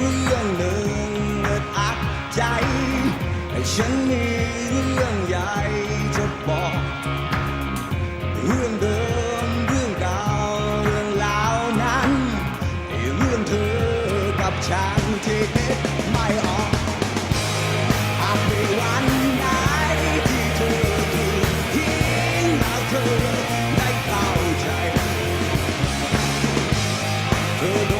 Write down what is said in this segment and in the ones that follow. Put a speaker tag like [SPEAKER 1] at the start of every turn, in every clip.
[SPEAKER 1] เรื่องหนึ่งเอึดอัดใจให้ฉันมีเรื่องใหญ่จะบอก เรื่องเดิมเรื่องเก่าเรื่องราวนั้นเรื่องเธอกับฉันที่ไม่ออกอาจวันไหนที่เธอทิ้งแล้เธอได้เข้าใจเธอ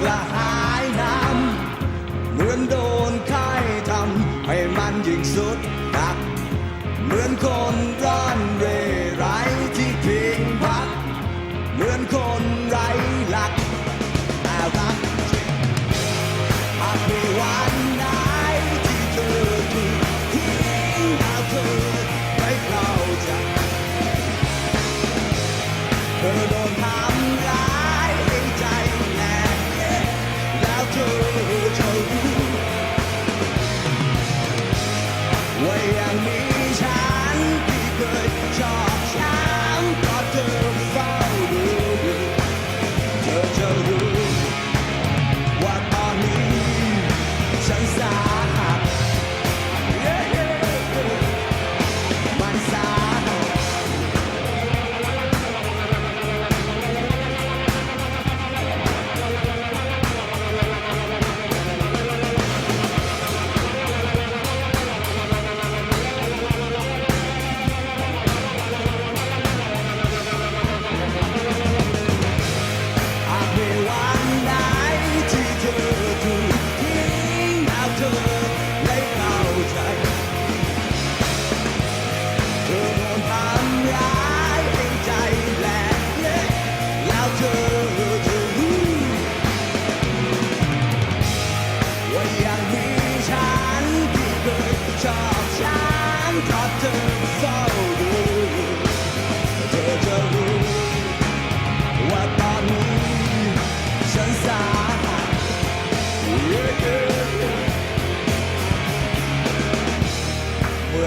[SPEAKER 1] the.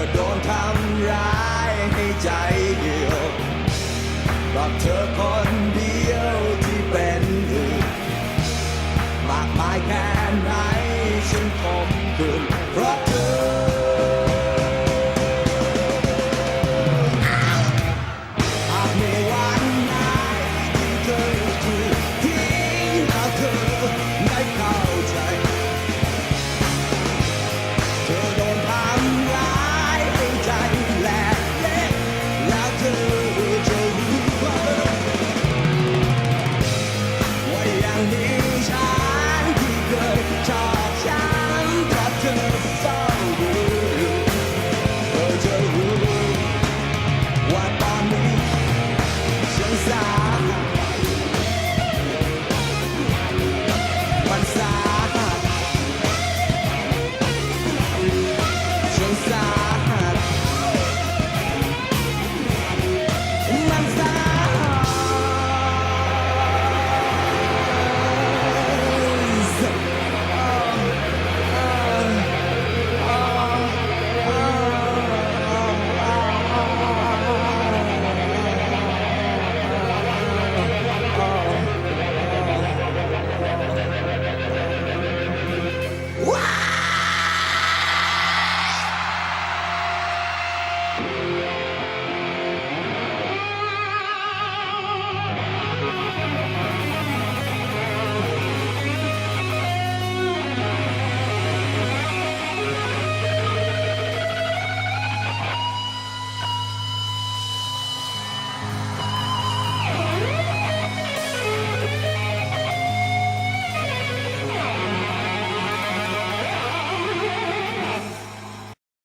[SPEAKER 1] อโดนทำร้ายให้ใจเดียวบอกเธอคนเดียวที่เป็นอื่นมากมายแค่ไหนฉันคงคืนเพราะ inside